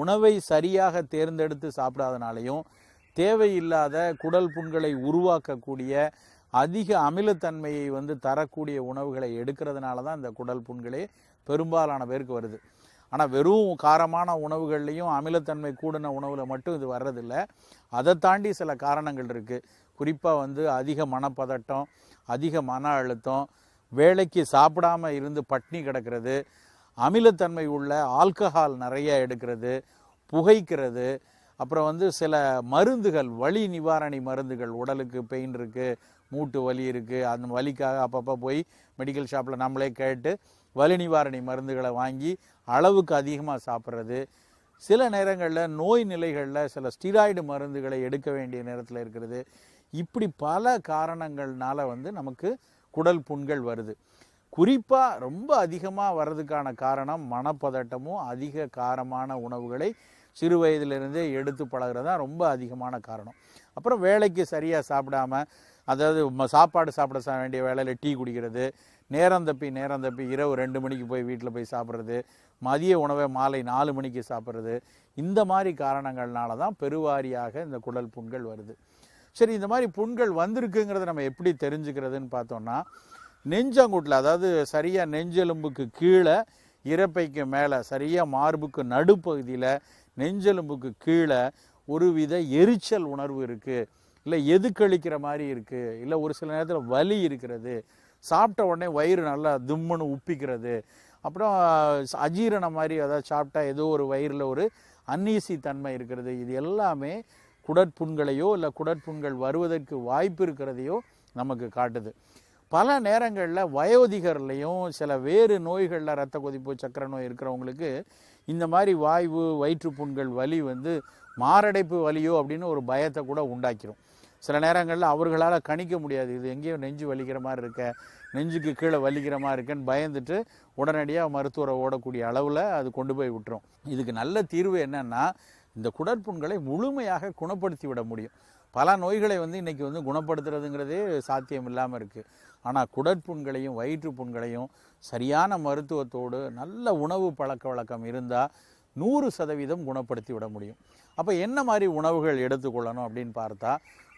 உணவை சரியாக தேர்ந்தெடுத்து சாப்பிடாதனாலையும் தேவையில்லாத குடல் புண்களை உருவாக்கக்கூடிய அதிக அமிலத்தன்மையை வந்து தரக்கூடிய உணவுகளை எடுக்கிறதுனால தான் இந்த குடல் புண்களே பெரும்பாலான பேருக்கு வருது. ஆனால் வெறும் காரமான உணவுகள்லையும் அமிலத்தன்மை கூடின உணவில் மட்டும் இது வர்றதில்ல. அதை தாண்டி சில காரணங்கள் இருக்குது குறிப்பாக வந்து அதிக மனப்பதட்டம் அதிக மன அழுத்தம் வேலைக்கு சாப்பிடாமல் இருந்து பட்னி கிடக்கிறது அமிலத்தன்மை உள்ள ஆல்கஹால் நிறைய எடுக்கிறது புகைக்கிறது. அப்புறம் வந்து சில மருந்துகள் வலி நிவாரணி மருந்துகள் உடலுக்கு பெயின் இருக்குது மூட்டு வலி இருக்குது அந்த வலிக்காக அப்பப்போ போய் மெடிக்கல் ஷாப்பில் நம்மளே கேட்டு வலி நிவாரணி மருந்துகளை வாங்கி அளவுக்கு அதிகமாக சாப்பிட்றது. சில நேரங்களில் நோய் நிலைகளில் சில ஸ்டீராய்டு மருந்துகளை எடுக்க வேண்டிய நேரத்தில் இருக்கிறது. இப்படி பல காரணங்கள்னால வந்து நமக்கு குடல் புண்கள் வருது. குறிப்பாக ரொம்ப அதிகமாக வர்றதுக்கான காரணம் மனப்பதட்டமும் அதிக காரமான உணவுகளை சிறு வயதிலிருந்தே எடுத்து பழகிறது தான் ரொம்ப அதிகமான காரணம். அப்புறம் வேலைக்கு சரியாக சாப்பிடாம அதாவது சாப்பாடு சாப்பிட வேண்டிய வேலையில் டீ குடிக்கிறது நேரம் தப்பி நேரம் தப்பி இரவு ரெண்டு மணிக்கு போய் வீட்டில் போய் சாப்பிட்றது மதிய உணவை மாலை நாலு மணிக்கு சாப்பிட்றது இந்த மாதிரி காரணங்கள்னால தான் பெருவாரியாக இந்த குடல் புண்கள் வருது. சரி இந்த மாதிரி புண்கள் வந்திருக்குங்கிறத நம்ம எப்படி தெரிஞ்சுக்கிறதுன்னு பார்த்தோம்னா நெஞ்சாங்கூட்டில் அதாவது சரியாக நெஞ்செலும்புக்கு கீழே இறப்பைக்கு மேலே சரியாக மார்புக்கு நடுப்பகுதியில் நெஞ்செலும்புக்கு கீழே ஒரு வித எரிச்சல் உணர்வு இருக்குது இல்லை எதுக்கழிக்கிற மாதிரி இருக்குது இல்லை ஒரு சில நேரத்தில் வலி இருக்கிறது. சாப்பிட்ட உடனே வயிறு நல்லா தும்முன்னு உப்பிக்கிறது. அப்புறம் அஜீரணம் மாதிரி அதாவது சாப்பிட்டா ஏதோ ஒரு வயிறில் ஒரு அன்னீசி தன்மை இருக்கிறது. இது எல்லாமே குடற்புண்களையோ இல்லை குடற்புண்கள் வருவதற்கு வாய்ப்பு இருக்கிறதையோ நமக்கு காட்டுது. பல நேரங்களில் வயோதிகர்லேயும் சில வேறு நோய்களில் ரத்த கொதிப்பு சக்கரை நோய் இருக்கிறவங்களுக்கு இந்த மாதிரி வாய்வு வயிற்றுப்புண்கள் வலி வந்து மாரடைப்பு வலியோ அப்படின்னு ஒரு பயத்தை கூட உண்டாக்கிரும். சில நேரங்களில் அவர்களால் கணிக்க முடியாது. இது எங்கேயோ நெஞ்சு வலிக்கிற மாதிரி இருக்க நெஞ்சுக்கு கீழே வலிக்கிற மாதிரி இருக்கேன்னு பயந்துட்டு உடனடியாக மருத்துவரை ஓடக்கூடிய அளவில் அது கொண்டு போய் விட்டுரும். இதுக்கு நல்ல தீர்வு என்னென்னா இந்த குடற்புண்களை முழுமையாக குணப்படுத்தி விட முடியும். பல நோய்களை வந்து இன்றைக்கி வந்து குணப்படுத்துறதுங்கிறதே சாத்தியம் இல்லாமல் இருக்குது ஆனால் குடற்புண்களையும் வயிற்று புண்களையும் சரியான மருத்துவத்தோடு நல்ல உணவு பழக்க வழக்கம் இருந்தால் நூறு சதவீதம் குணப்படுத்தி விட முடியும். அப்போ என்ன மாதிரி உணவுகள் எடுத்துக்கொள்ளணும் அப்படின்னு பார்த்தா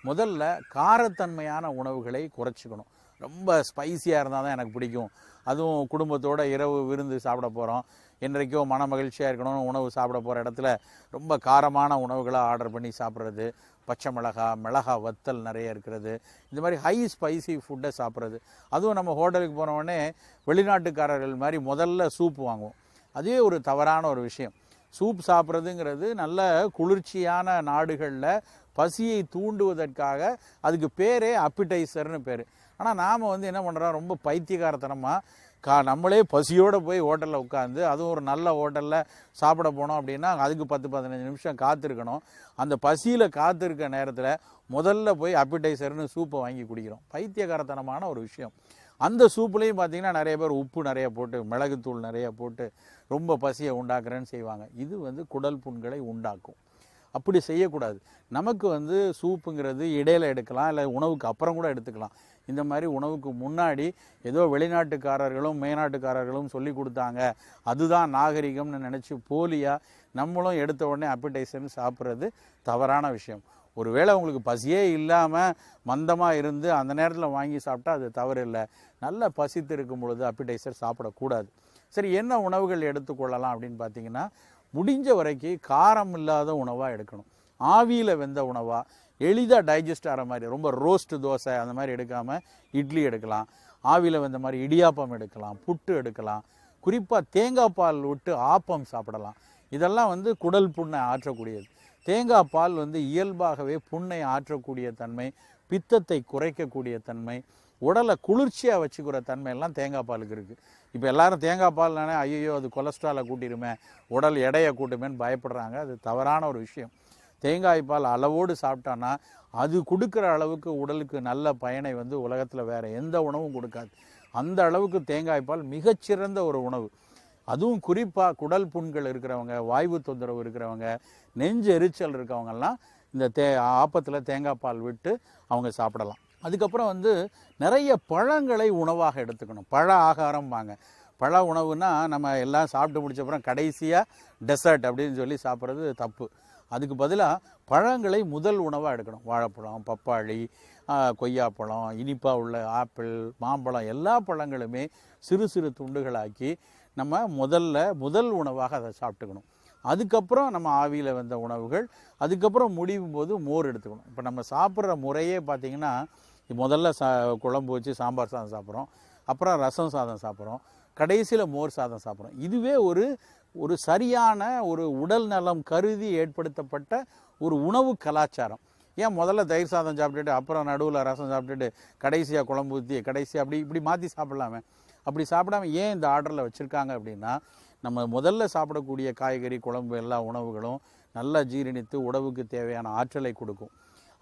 முதல்ல காரத்தன்மையான உணவுகளை குறைச்சிக்கணும். ரொம்ப ஸ்பைசியாக இருந்தால் தான் எனக்கு பிடிக்கும். அதுவும் குடும்பத்தோடு இரவு விருந்து சாப்பிட போகிறோம் என்றைக்கோ மன மகிழ்ச்சியாக இருக்கணும்னு உணவு சாப்பிட போகிற இடத்துல ரொம்ப காரமான உணவுகளை ஆர்டர் பண்ணி சாப்பிட்றது பச்சை மிளகா மிளகா வத்தல் நிறைய இருக்கிறது. இந்த மாதிரி ஹை ஸ்பைசி ஃபுட்டை சாப்பிட்றது. அதுவும் நம்ம ஹோட்டலுக்கு போன வெளிநாட்டுக்காரர்கள் மாதிரி முதல்ல சூப் வாங்குவோம். அதுவே ஒரு தவறான ஒரு விஷயம். சூப் சாப்பிட்றதுங்கிறது நல்ல குளிர்ச்சியான நாடுகளில் பசியை தூண்டுவதற்காக அதுக்கு பேரே அப்பிடைசர்னு பேர். ஆனால் நாம் வந்து என்ன பண்ணுறோம் ரொம்ப பைத்தியகாரத்தனமாக கா நம்மளே பசியோடு போய் ஹோட்டலில் உட்காந்து அதுவும் ஒரு நல்ல ஹோட்டலில் சாப்பிட போனோம் அப்படின்னா அதுக்கு பத்து பதினஞ்சு நிமிஷம் காத்திருக்கணும். அந்த பசியில் காத்திருக்க நேரத்தில் முதல்ல போய் அப்பிடைசர்னு சூப்பை வாங்கி குடிக்கிறோம். பைத்தியகாரத்தனமான ஒரு விஷயம். அந்த சூப்புலேயும் பார்த்தீங்கன்னா நிறைய பேர் உப்பு நிறைய போட்டு மிளகுத்தூள் நிறைய போட்டு ரொம்ப பசியை உண்டாக்குறேன்னு செய்வாங்க. இது வந்து குடல் புண்களை உண்டாக்கும். அப்படி செய்யக்கூடாது. நமக்கு வந்து சூப்புங்கிறது இடையில எடுக்கலாம் இல்லை உணவுக்கு அப்புறம் கூட எடுத்துக்கலாம். இந்த மாதிரி உணவுக்கு முன்னாடி ஏதோ வெளிநாட்டுக்காரர்களும் மேநாட்டுக்காரர்களும் சொல்லி கொடுத்தாங்க. அதுதான் நாகரிகம்னு நினச்சி போலியாக நம்மளும் எடுத்த உடனே அப்பிடைசர்னு சாப்பிட்றது தவறான விஷயம். ஒருவேளை உங்களுக்கு பசியே இல்லாமல் மந்தமாக இருந்து அந்த நேரத்தில் வாங்கி சாப்பிட்டா அது தவறு இல்லை. நல்லா பசித்து இருக்கும் பொழுது அப்பிடைசர் சாப்பிடக்கூடாது. சரி என்ன உணவுகள் எடுத்துக்கொள்ளலாம் அப்படின்னு பார்த்தீங்கன்னா முடிஞ்ச வரைக்கும் காரம் இல்லாத உணவாக எடுக்கணும். ஆவியில் வெந்த உணவாக எளிதாக டைஜஸ்ட் ஆகிற மாதிரி ரொம்ப ரோஸ்ட் தோசை அந்த மாதிரி எடுக்காமல் இட்லி எடுக்கலாம். ஆவியில் வெந்த மாதிரி இடியாப்பம் எடுக்கலாம் புட்டு எடுக்கலாம். குறிப்பாக தேங்காய் பால் விட்டு ஆப்பம் சாப்பிடலாம். இதெல்லாம் வந்து குடல் புண்ணை ஆற்றக்கூடியது. தேங்காய் பால் வந்து இயல்பாகவே புண்ணை ஆற்றக்கூடிய தன்மை பித்தத்தை குறைக்கக்கூடிய தன்மை உடலை குளிர்ச்சியாக வச்சுக்கிற தன்மையெல்லாம் தேங்காய் பாலுக்கு இருக்குது இப்போ எல்லாரும் தேங்காய் பால்னாலே ஐயோ அது கொலஸ்ட்ராலை கூட்டிடுமே உடல் எடையை கூட்டுமேன்னு பயப்படுறாங்க. அது தவறான ஒரு விஷயம். தேங்காய் பால் அளவோடு சாப்பிட்டான்னா அது கொடுக்குற அளவுக்கு உடலுக்கு நல்ல பயனை வந்து உலகத்தில் வேற எந்த உணவும் கொடுக்காது. அந்த அளவுக்கு தேங்காய் பால் மிகச்சிறந்த ஒரு உணவு. அதுவும் குறிப்பாக குடல் புண்கள் இருக்கிறவங்க வாய்வு தொந்தரவு இருக்கிறவங்க நெஞ்சு எரிச்சல் இருக்கவங்கெல்லாம் இந்த தே ஆப்பத்தில் தேங்காய் பால் விட்டு அவங்க சாப்பிடலாம். அதுக்கப்புறம் வந்து நிறைய பழங்களை உணவாக எடுத்துக்கணும். பழ ஆகாரம் வாங்க. பழ உணவுனா நம்ம எல்லாம் சாப்பிட்டு முடிச்ச அப்புறம் கடைசியாக டெசர்ட் அப்படின்னு சொல்லி சாப்பிட்றது தப்பு. அதுக்கு பதிலாக பழங்களை முதல் உணவாக எடுக்கணும். வாழைப்பழம் பப்பாளி கொய்யாப்பழம் இனிப்பாக உள்ள ஆப்பிள் மாம்பழம் எல்லா பழங்களுமே சிறு சிறு துண்டுகளாக்கி நம்ம முதல்ல முதல் உணவாக அதை சாப்பிட்டுக்கணும். அதுக்கப்புறம் நம்ம ஆவியில் வந்த உணவுகள் அதுக்கப்புறம் முடியும் போது மோர் எடுத்துக்கணும். இப்போ நம்ம சாப்பிட்ற முறையே பார்த்திங்கன்னா முதல்ல சா குழம்பு வச்சு சாம்பார் சாதம் சாப்பிட்றோம். அப்புறம் ரசம் சாதம் சாப்பிட்றோம். கடைசியில் மோர் சாதம் சாப்பிட்றோம். இதுவே ஒரு ஒரு சரியான ஒரு உடல் நலம் கருதி ஏற்படுத்தப்பட்ட ஒரு உணவு கலாச்சாரம். ஏன் முதல்ல தயிர் சாதம் சாப்பிட்டுட்டு அப்புறம் நடுவில் ரசம் சாப்பிட்டுட்டு கடைசியாக குழம்பு ஊற்றி கடைசியாக அப்படி இப்படி மாற்றி சாப்பிட்லாமே. அப்படி சாப்பிடாம ஏன் இந்த ஆர்டரில் வச்சுருக்காங்க அப்படின்னா நம்ம முதல்ல சாப்பிடக்கூடிய காய்கறி குழம்பு எல்லா உணவுகளும் நல்லா ஜீரணித்து உடவுக்கு தேவையான ஆற்றலை கொடுக்கும்.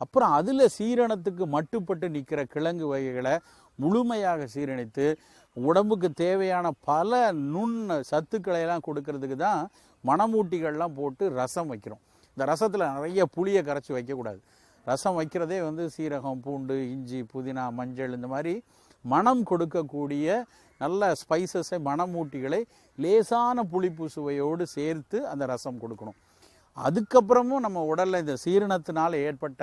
அப்புறம் அதில் சீரணத்துக்கு மட்டுப்பட்டு நிற்கிற கிழங்கு வகைகளை முழுமையாக சீரணித்து உடம்புக்கு தேவையான பல நுண் சத்துக்களையெல்லாம் கொடுக்கறதுக்கு தான் மணமூட்டிகள்லாம் போட்டு ரசம் வைக்கிறோம். இந்த ரசத்தில் நிறைய புளியை கரைச்சி வைக்கக்கூடாது. ரசம் வைக்கிறதே வந்து சீரகம் பூண்டு இஞ்சி புதினா மஞ்சள் இந்த மாதிரி மணம் கொடுக்கக்கூடிய நல்ல ஸ்பைசஸை மணமூட்டிகளை லேசான புளிப்பு சுவையோடு சேர்த்து அந்த ரசம் கொடுக்கணும். அதுக்கப்புறமும் நம்ம உடலில் இந்த சீரணத்தினால் ஏற்பட்ட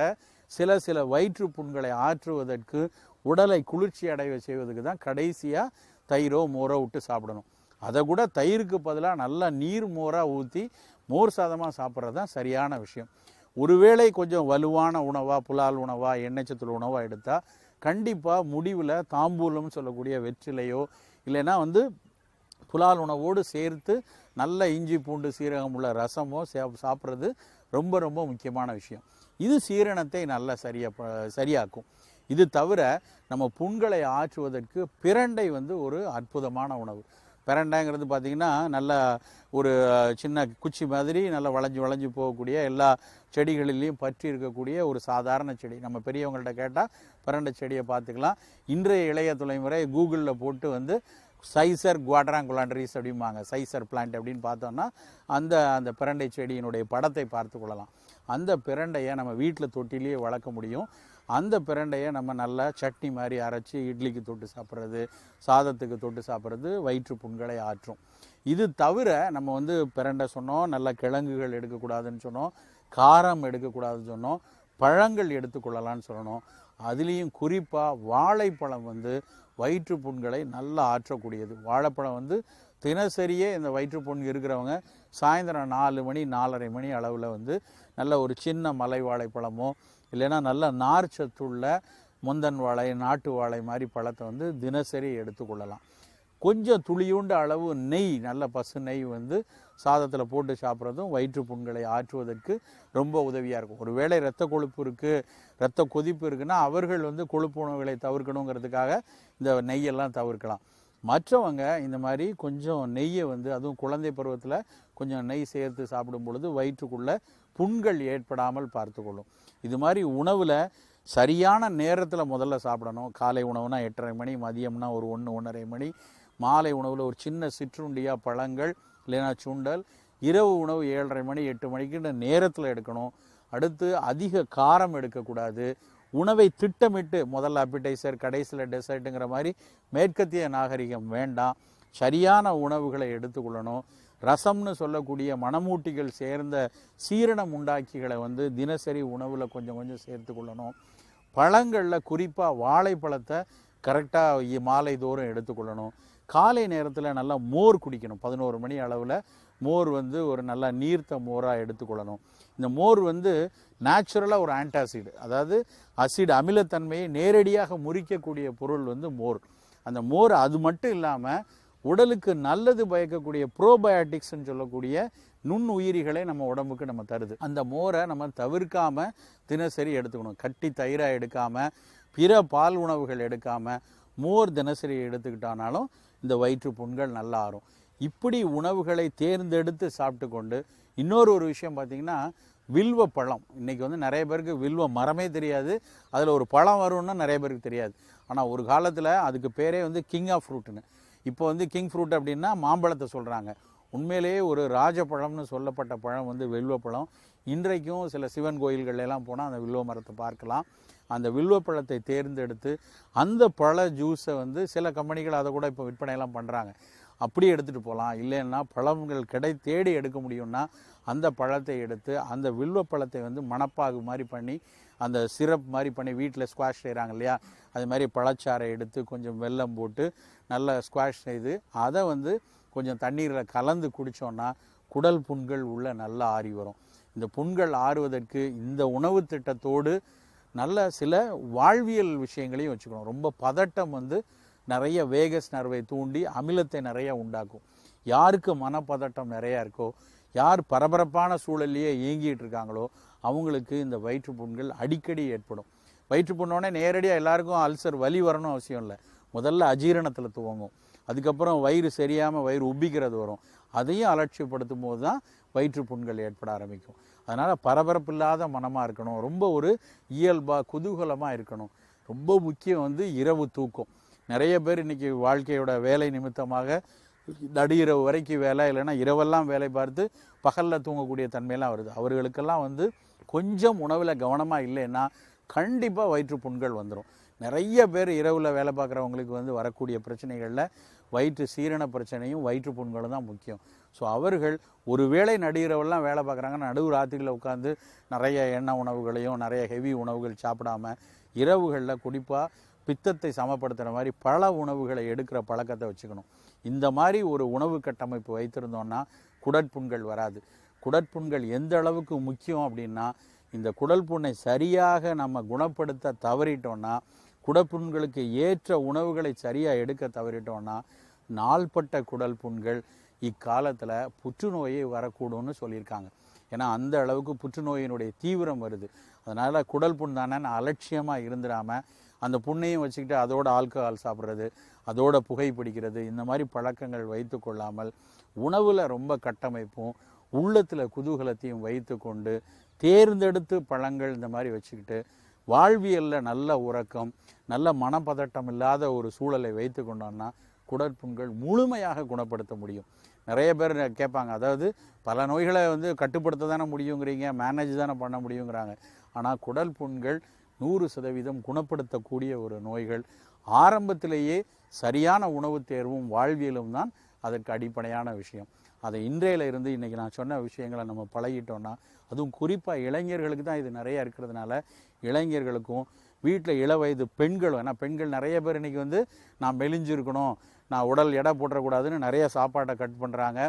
சில சில வயிற்று புண்களை ஆற்றுவதற்கு உடலை குளிர்ச்சி அடைய செய்வதற்கு தான் கடைசியாக தயிரோ மோரோ விட்டு சாப்பிடணும். அதை கூட தயிருக்கு பதிலாக நல்லா நீர் மோராக ஊற்றி மோர் சாதமாக சாப்பிட்றது தான் சரியான விஷயம். ஒருவேளை கொஞ்சம் வலுவான உணவாக புலால் உணவாக எண்ணெய்ச்சத்தில் உணவாக எடுத்தால் கண்டிப்பாக முடிவில் தாம்பூலம்னு சொல்லக்கூடிய வெற்றிலையோ இல்லைன்னா வந்து புலால் உணவோடு சேர்த்து நல்ல இஞ்சி பூண்டு சீரகம் உள்ள ரசமோ சே- சாப்பிட்றது ரொம்ப ரொம்ப முக்கியமான விஷயம். இது சீரணத்தை நல்லா சரியா சரியாக்கும். இது தவிர நம்ம புண்களை ஆற்றுவதற்கு பிரண்டை வந்து ஒரு அற்புதமான உணவு. பிரண்டைங்கிறது பார்த்திங்கன்னா நல்லா ஒரு சின்ன குச்சி மாதிரி நல்லா வளைஞ்சு வளைஞ்சு போகக்கூடிய எல்லா செடிகளிலையும் பற்றி இருக்கக்கூடிய ஒரு சாதாரண செடி. நம்ம பெரியவங்கள்ட்ட கேட்டால் பிரண்டை செடியை பார்த்துக்கலாம். இன்றைய இளைய தலைமுறை கூகுளில் போட்டு வந்து சைசர் குவாட்ராங்குலாண்டரிஸ் அப்படிம்பாங்க சைசர் பிளான்ட் அப்படின்னு பார்த்தோம்னா அந்த அந்த பிரண்டை செடியினுடைய படத்தை பார்த்து கொள்ளலாம். அந்த பிரண்டையை நம்ம வீட்டில் தொட்டிலேயே வளர்க்க முடியும். அந்த பிரண்டையை நம்ம நல்லா சட்னி மாதிரி அரைச்சி இட்லிக்கு தொட்டு சாப்பிட்றது சாதத்துக்கு தொட்டு சாப்பிட்றது வயிற்று புண்களை ஆற்றும். இது தவிர நம்ம வந்து பிரண்டை சொன்னோம் நல்ல கிழங்குகள் எடுக்கக்கூடாதுன்னு சொன்னோம் காரம் எடுக்கக்கூடாதுன்னு சொன்னோம் பழங்கள் எடுத்துக்கொள்ளலாம்னு சொல்லணும் அதுலேயும் குறிப்பாக வாழைப்பழம் வந்து வயிற்று புண்களை நல்லா ஆற்றக்கூடியது. வாழைப்பழம் வந்து தினசரியே இந்த வயிற்று புண் இருக்கிறவங்க சாயந்தரம் நாலு மணி நாலரை மணி அளவில் வந்து நல்ல ஒரு சின்ன மலை வாழைப்பழமோ இல்லைன்னா நல்ல நார் சத்துள்ள முந்தன் வாழை நாட்டு வாழை மாதிரி பழத்தை வந்து தினசரி எடுத்துக்கொள்ளலாம் கொஞ்சம் துளியுண்ட அளவு நெய் நல்ல பசு நெய் வந்து சாதத்தில் போட்டு சாப்பிட்றதும் வயிற்று புண்களை ஆற்றுவதற்கு ரொம்ப உதவியாக இருக்கும். ஒருவேளை இரத்த கொழுப்பு இருக்குது இரத்த கொதிப்பு இருக்குன்னா அவர்கள் வந்து கொழுப்பு உணவுகளை தவிர்க்கணுங்கிறதுக்காக இந்த நெய்யெல்லாம் தவிர்க்கலாம். மற்றவங்க இந்த மாதிரி கொஞ்சம் நெய்யை வந்து அதுவும் குழந்தை பருவத்தில் கொஞ்சம் நெய் சேர்த்து சாப்பிடும் பொழுது வயிற்றுக்குள்ளே புண்கள் ஏற்படாமல் பார்த்துக்கொள்ளும். இது மாதிரி உணவில் சரியான நேரத்தில் முதல்ல சாப்பிடணும். காலை உணவுனா எட்டரை மணி மதியம்னா ஒரு ஒன்று ஒன்றரை மணி மாலை உணவில் ஒரு சின்ன சிற்றுண்டியாக பழங்கள் இல்லைன்னா சுண்டல் இரவு உணவு ஏழரை மணி எட்டு மணிக்கு நேரத்தில் எடுக்கணும். அடுத்து அதிக காரம் எடுக்கக்கூடாது. உணவை திட்டமிட்டு முதல்ல அப்பிடைசர் கடைசியில் டெசர்ட்டுங்கிற மாதிரி மேற்கத்திய நாகரிகம் வேண்டாம். சரியான உணவுகளை எடுத்துக்கொள்ளணும். ரசம்னு சொல்லக்கூடிய மணமூட்டிகள் சேர்ந்த சீரணம் உண்டாக்கிகளை வந்து தினசரி உணவில் கொஞ்சம் கொஞ்சம் சேர்த்துக்கொள்ளணும். பழங்களில் குறிப்பாக வாழைப்பழத்தை கரெக்டாக மாலை தோறும் எடுத்துக்கொள்ளணும். காலை நேரத்தில் நல்லா மோர் குடிக்கணும். பதினோரு மணி அளவில் மோர் வந்து ஒரு நல்ல நீர்த்த மோராக எடுத்துக்கொள்ளணும். இந்த மோர் வந்து நேச்சுரலாக ஒரு ஆன்டாசிட். அதாவது அசிட் அமிலத்தன்மையை நேரடியாக முறிக்கக்கூடிய பொருள் வந்து மோர். அந்த மோர் அது மட்டும் இல்லாமல் உடலுக்கு நல்லது பயக்கக்கூடிய ப்ரோபயோட்டிக்ஸ்ன்னு சொல்லக்கூடிய நுண் உயிரிகளை நம்ம உடம்புக்கு நம்ம தருது. அந்த மோரை நம்ம தவிர்க்காமல் தினசரி எடுத்துக்கணும். கட்டி தயிராக எடுக்காமல் பிற பால் உணவுகள் எடுக்காமல் மோர் தினசரி எடுத்துக்கிட்டானாலும் இந்த வயிற்று புண்கள் நல்லா ஆறும் இப்படி உணவுகளை தேர்ந்தெடுத்து சாப்பிட்டு கொண்டு இன்னொரு ஒரு விஷயம் பார்த்தீங்கன்னா வில்வ பழம். இன்னைக்கு வந்து நிறைய பேருக்கு வில்வ மரமே தெரியாது. அதில் ஒரு பழம் வரும்னா நிறைய பேருக்கு தெரியாது. ஆனால் ஒரு காலத்தில் அதுக்கு பேரே வந்து கிங் ஆஃப் ஃப்ரூட்டுன்னு இப்போ வந்து கிங் ஃப்ரூட் அப்படின்னா மாம்பழத்தை சொல்கிறாங்க உண்மையிலேயே ஒரு ராஜபழம்னு சொல்லப்பட்ட பழம் வந்து வில்வ பழம். இன்றைக்கும் சில சிவன் கோயில்களெல்லாம் போனால் அந்த வில்வ மரத்தை பார்க்கலாம். அந்த வில்வ பழத்தை தேர்ந்தெடுத்து அந்த பழ ஜூஸை வந்து சில கம்பெனிகள் அதை கூட இப்போ விற்பனையெல்லாம் பண்ணுறாங்க அப்படியே எடுத்துகிட்டு போகலாம் இல்லைன்னா பழங்கள் கிடை தேடி எடுக்க முடியும்னா அந்த பழத்தை எடுத்து அந்த வில்வ பழத்தை வந்து மணப்பாகு மாதிரி பண்ணி அந்த சிரப் மாதிரி பண்ணி வீட்டில் ஸ்குவாஷ் செய்கிறாங்க இல்லையா? அது மாதிரி பழச்சாறை எடுத்து கொஞ்சம் வெல்லம் போட்டு நல்லா ஸ்குவாஷ் செய்து அதை வந்து கொஞ்சம் தண்ணீரில் கலந்து குடித்தோன்னா குடல் புண்கள் உள்ள நல்லா ஆறி வரும். இந்த புண்கள் ஆறுவதற்கு இந்த உணவு திட்டத்தோடு நல்ல சில வாழ்வியல் விஷயங்களையும் வச்சுக்கணும். ரொம்ப பதட்டம் வந்து நிறைய வேகஸ் நர்வை தூண்டி அமிலத்தை நிறைய உண்டாக்கும். யாருக்கு மனப்பதட்டம் நிறையா இருக்கோ யார் பரபரப்பான சூழல்லையே இயங்கிட்டு இருக்காங்களோ அவங்களுக்கு இந்த வயிற்றுப்புண்கள் அடிக்கடி ஏற்படும். வயிற்றுப்புண்ணோடனே நேரடியாக எல்லாருக்கும் அல்சர் வலி வரணும் அவசியம் இல்லை. முதல்ல அஜீரணத்தில் துவங்கும். அதுக்கப்புறம் வயிறு சரியாமல் வயிறு உப்பிக்கிறது வரும். அதையும் அலட்சியப்படுத்தும் போது தான் வயிற்றுப்புண்கள் ஏற்பட ஆரம்பிக்கும். அதனால் பரபரப்பு இல்லாத மனமாக இருக்கணும். ரொம்ப ஒரு இயல்பாக குதூகலமாக இருக்கணும். ரொம்ப முக்கியம் வந்து இரவு தூக்கம். நிறைய பேர் இன்னைக்கு வாழ்க்கையோட வேலை நிமித்தமாக நடுஇரவு வரைக்கும் வேலை இல்லைன்னா இரவெல்லாம் வேலை பார்த்து பகலில் தூங்கக்கூடிய தன்மையெல்லாம் வருது. அவர்களுக்கெல்லாம் வந்து கொஞ்சம் உணவில் கவனமாக இல்லைன்னா கண்டிப்பாக வயிற்றுப்புண்கள் வந்துடும் நிறைய பேர் இரவில் வேலை பார்க்குறவங்களுக்கு வந்து வரக்கூடிய பிரச்சனைகளில் வயிற்று சீரண பிரச்சனையும் வயிற்றுப்புண்களும் தான் முக்கியம். ஸோ அவர்கள் ஒரு வேளை நடிகிறவெல்லாம் வேலை பார்க்குறாங்க நடுவு ராத்திரியில் உட்காந்து நிறைய எண்ணெய் உணவுகளையும் நிறைய ஹெவி உணவுகள் சாப்பிடாம இரவுகளில் குறிப்பாக பித்தத்தை சமப்படுத்துகிற மாதிரி பல உணவுகளை எடுக்கிற பழக்கத்தை வச்சுக்கணும். இந்த மாதிரி ஒரு உணவு கட்டமைப்பு வைத்திருந்தோம்னா குடற்புண்கள் வராது. குடற்புண்கள் எந்த அளவுக்கு முக்கியம் அப்படின்னா இந்த குடல் புண்ணை சரியாக நம்ம குணப்படுத்த தவறிட்டோம்னா குடப்புண்களுக்கு ஏற்ற உணவுகளை சரியாக எடுக்க தவறிட்டோம்னா நாள்பட்ட குடல் புண்கள் இக்காலத்தில் புற்றுநோயை வரக்கூடும்னு சொல்லியிருக்காங்க. ஏன்னா அந்த அளவுக்கு புற்றுநோயினுடைய தீவிரம் வருது. அதனால் குடல் புண் தானே அலட்சியமாக இருந்துடாமல் அந்த புண்ணையும் வச்சுக்கிட்டு அதோட ஆல்கஹால் சாப்பிட்றது அதோட புகை பிடிக்கிறது இந்த மாதிரி பழக்கங்கள் வைத்து கொள்ளாமல் உணவில் ரொம்ப கட்டமைப்பும் உள்ளத்தில் குதூகலத்தையும் வைத்து கொண்டு தேர்ந்தெடுத்து பழங்கள் இந்த மாதிரி வச்சுக்கிட்டு வாழ்வியலில் நல்ல உறக்கம் நல்ல மனப்பதட்டம் இல்லாத ஒரு சூழலை வைத்து கொண்டோம்னா குடற்புண்கள் முழுமையாக குணப்படுத்த முடியும். நிறைய பேர் கேட்பாங்க அதாவது பல நோய்களை வந்து கட்டுப்படுத்த தானே முடியுங்கிறீங்க மேனேஜ் தானே பண்ண முடியுங்கிறாங்க. ஆனால் குடல் புண்கள் நூறு சதவீதம் குணப்படுத்தக்கூடிய ஒரு நோய்கள். ஆரம்பத்திலேயே சரியான உணவு தேர்வும் வாழ்வியலும் தான் அதற்கு அடிப்படையான விஷயம். அதை இன்றையில இருந்து இன்றைக்கி நான் சொன்ன விஷயங்களை நம்ம பழகிட்டோம்னா அதுவும் குறிப்பாக இளைஞர்களுக்கு தான் இது நிறைய இருக்கிறதுனால இளைஞர்களுக்கும் வீட்டில் இள வயது பெண்களும் ஏன்னா பெண்கள் நிறைய பேர் இன்றைக்கி வந்து நான் மெலிஞ்சிருக்கணும் நான் உடல் எடை போட்டுறக்கூடாதுன்னு நிறைய சாப்பாட்டை கட் பண்ணுறாங்க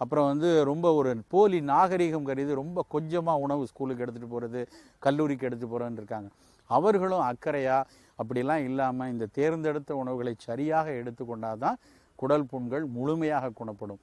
அப்புறம் வந்து ரொம்ப ஒரு போலி நாகரிகம் கருதி ரொம்ப கொஞ்சமாக உணவு ஸ்கூலுக்கு எடுத்துகிட்டு போகிறது கல்லூரிக்கு எடுத்துகிட்டு போகிறேன்னு இருக்காங்க. அவர்களும் அக்கறையாக அப்படிலாம் இல்லாமல் இந்த தேர்ந்தெடுத்த உணவுகளை சரியாக எடுத்துக்கொண்டால் தான் குடல் புண்கள் முழுமையாக குணப்படும்.